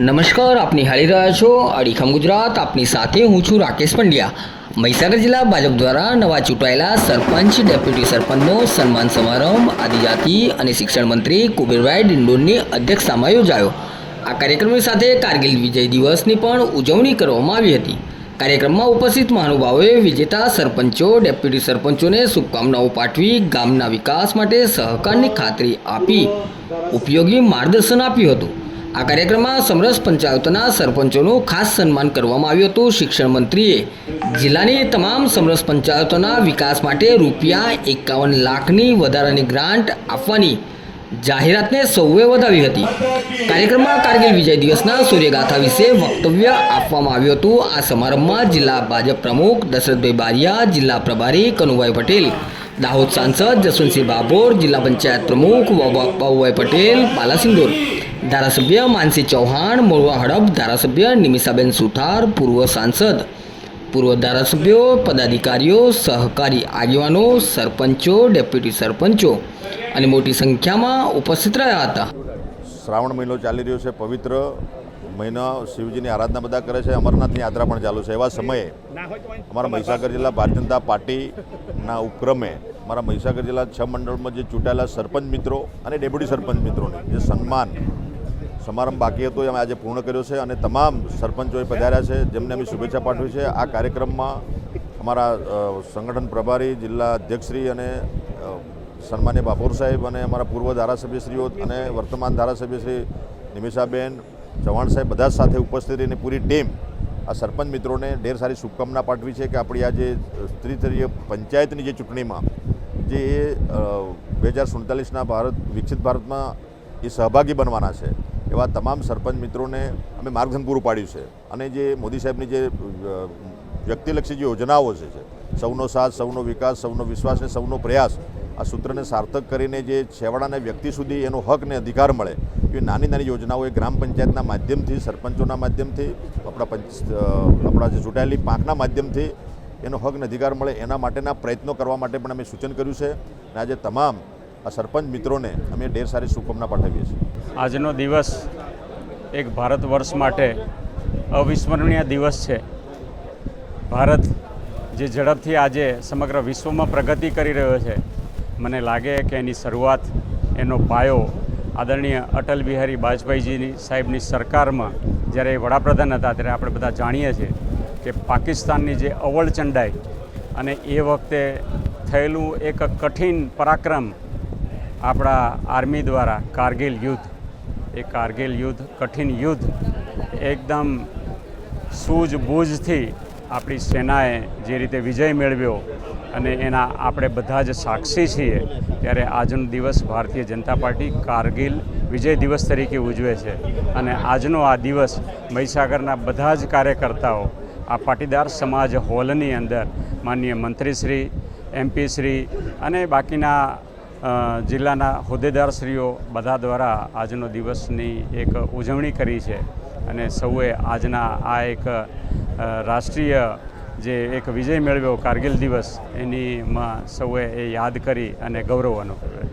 નમસ્કાર, આપ નિહાળી રહ્યા છો અડીખમ ગુજરાત. આપની સાથે હું છું રાકેશ પંડ્યા. મહીસાગર જિલ્લા ભાજપ દ્વારા નવા ચૂંટાયેલા સરપંચ, ડેપ્યુટી સરપંચનો સન્માન સમારંભ આદિજાતિ અને શિક્ષણ મંત્રી કુબેરભાઈ ડિંડોરની અધ્યક્ષતામાં યોજાયો. આ કાર્યક્રમની સાથે કારગિલ વિજય દિવસની પણ ઉજવણી કરવામાં આવી હતી. કાર્યક્રમમાં ઉપસ્થિત મહાનુભાવોએ વિજેતા સરપંચો, ડેપ્યુટી સરપંચોને શુભકામનાઓ પાઠવી, ગામના વિકાસ માટે સહકારની ખાતરી આપી ઉપયોગી માર્ગદર્શન આપ્યું હતું. આ કાર્યક્રમમાં સમરસ પંચાયતના સરપંચોનું ખાસ સન્માન કરવામાં આવ્યું હતું. શિક્ષણ મંત્રીએ જિલ્લાની તમામ સમરસ પંચાયતોના વિકાસ માટે રૂપિયા એકાવન લાખની વધારાની ગ્રાન્ટ આપવાની જાહેરાતને સૌએ વધાવી હતી. કાર્યક્રમમાં કારગિલ વિજય દિવસના સૂર્યગાથા વિશે વક્તવ્ય આપવામાં આવ્યું હતું. આ સમારંભમાં જિલ્લા ભાજપ પ્રમુખ દશરથભાઈ બારિયા, જિલ્લા પ્રભારી કનુભાઈ પટેલ દાહોદ સાંસદ જસવંતસિંહ બાભોર જિલ્લા પંચાયત પ્રમુખ બાબુભાઈ પટેલ બાલાસિંદોર ધારાસભ્ય માનસી ચૌહાણ મોરવા હડપ ધારાસભ્ય નિમિષાબેન સુથાર પૂર્વ સાંસદ પૂર્વ ધારાસભ્યો પદાધિકારીઓ સહકારી આગેવાનો સરપંચો ડેપ્યુટી સરપંચો અને મોટી સંખ્યામાં ઉપસ્થિત રહ્યા હતા શ્રાવણ મહિનો ચાલી રહ્યો છે, પવિત્ર. મહિના શિવજીની આરાધના બધા કરે છે, અમરનાથની યાત્રા પણ ચાલુ છે. એવા સમયે અમારા મહીસાગર જિલ્લા ભારતીય જનતા પાર્ટીના ઉપક્રમે અમારા મહીસાગર જિલ્લા છ મંડળમાં જે ચૂંટાયેલા સરપંચ મિત્રો અને ડેપ્યુટી સરપંચ મિત્રોને જે સન્માન સમારંભ બાકી હતો, એ અમે આજે પૂર્ણ કર્યો છે અને તમામ સરપંચોએ પધાર્યા છે, જેમને અમે શુભેચ્છા પાઠવી છે. આ કાર્યક્રમમાં અમારા સંગઠન પ્રભારી, જિલ્લા અધ્યક્ષશ્રી અને સન્માન્ય બાપોર સાહેબ અને અમારા પૂર્વ ધારાસભ્યશ્રીઓ અને વર્તમાન ધારાસભ્ય શ્રી નિમિષાબેન ચૌહાણ સાહેબ બધા સાથે ઉપસ્થિત રહીને પૂરી ટીમ આ સરપંચ મિત્રોને ઢેર સારી શુભકામના પાઠવી છે કે આપણી આ જે ત્રિસ્તરીય પંચાયતની જે ચૂંટણીમાં જે બે હજાર સુડતાલીસના ભારત, વિકસિત ભારતમાં એ સહભાગી બનવાના છે, એવા તમામ સરપંચ મિત્રોને અમે માર્ગદર્શન પૂરું પાડ્યું છે. અને જે મોદી સાહેબની જે વ્યક્તિલક્ષી જે યોજનાઓ છે, સૌનો સાથ, સૌનો વિકાસ, સૌનો વિશ્વાસ અને સૌનો પ્રયાસ આ સૂત્રને સાર્થક કરીને જે છેવાડાના વ્યક્તિ સુધી એનો હક ને અધિકાર મળે એ નાની નાની યોજનાઓ એ ગ્રામ પંચાયતના માધ્યમથી, સરપંચોના માધ્યમથી, આપણા પંચ આપણા જે ચૂંટાયેલી પાંખના માધ્યમથી એનો હક ને અધિકાર મળે એના માટેના પ્રયત્નો કરવા માટે પણ અમે સૂચન કર્યું છે. અને આજે તમામ આ સરપંચ મિત્રોને અમે ઢેર સારી શુભકામના પાઠવીએ છીએ. આજનો દિવસ એક ભારત વર્ષ માટે અવિસ્મરણીય દિવસ છે. ભારત જે ઝડપથી આજે સમગ્ર વિશ્વમાં પ્રગતિ કરી રહ્યો છે. મને લાગે કે એની શરૂઆત એનો પાયો આદરણીય અટલ બિહારી વાજપેયીજીની સાહેબની સરકારમાં જ્યારે એ વડાપ્રધાન હતા ત્યારે આપણે બધા જાણીએ છીએ કે પાકિસ્તાનની જે અવળચંડાઈ અને એ વખતે થયેલું એક કઠિન પરાક્રમ આપણા આર્મી દ્વારા કારગિલ યુદ્ધ. એ કારગિલ યુદ્ધ, કઠિન યુદ્ધ એકદમ સૂઝબૂઝથી આપણી સેનાએ જે રીતે વિજય મેળવ્યો અને એના આપણે બધા જ સાક્ષી છીએ, ત્યારે આજનો દિવસ ભારતીય જનતા પાર્ટી કારગિલ વિજય દિવસ તરીકે ઉજવે છે. અને આજનો આ દિવસ મહીસાગરના બધા જ કાર્યકર્તાઓ, આ પાટીદાર સમાજ હોલની અંદર માનનીય મંત્રીશ્રી એમપીશ્રી અને બાકીના જિલ્લાના હોદ્દેદારશ્રીઓ બધા દ્વારા આજનો દિવસની એક ઉજવણી કરી છે. અને સૌએ આજના આ એક રાષ્ટ્રીય જે એક વિજય મેળવ્યો કારગિલ દિવસ એનીમાં સૌએ એ યાદ કરી અને ગૌરવ અનુભવ્યો.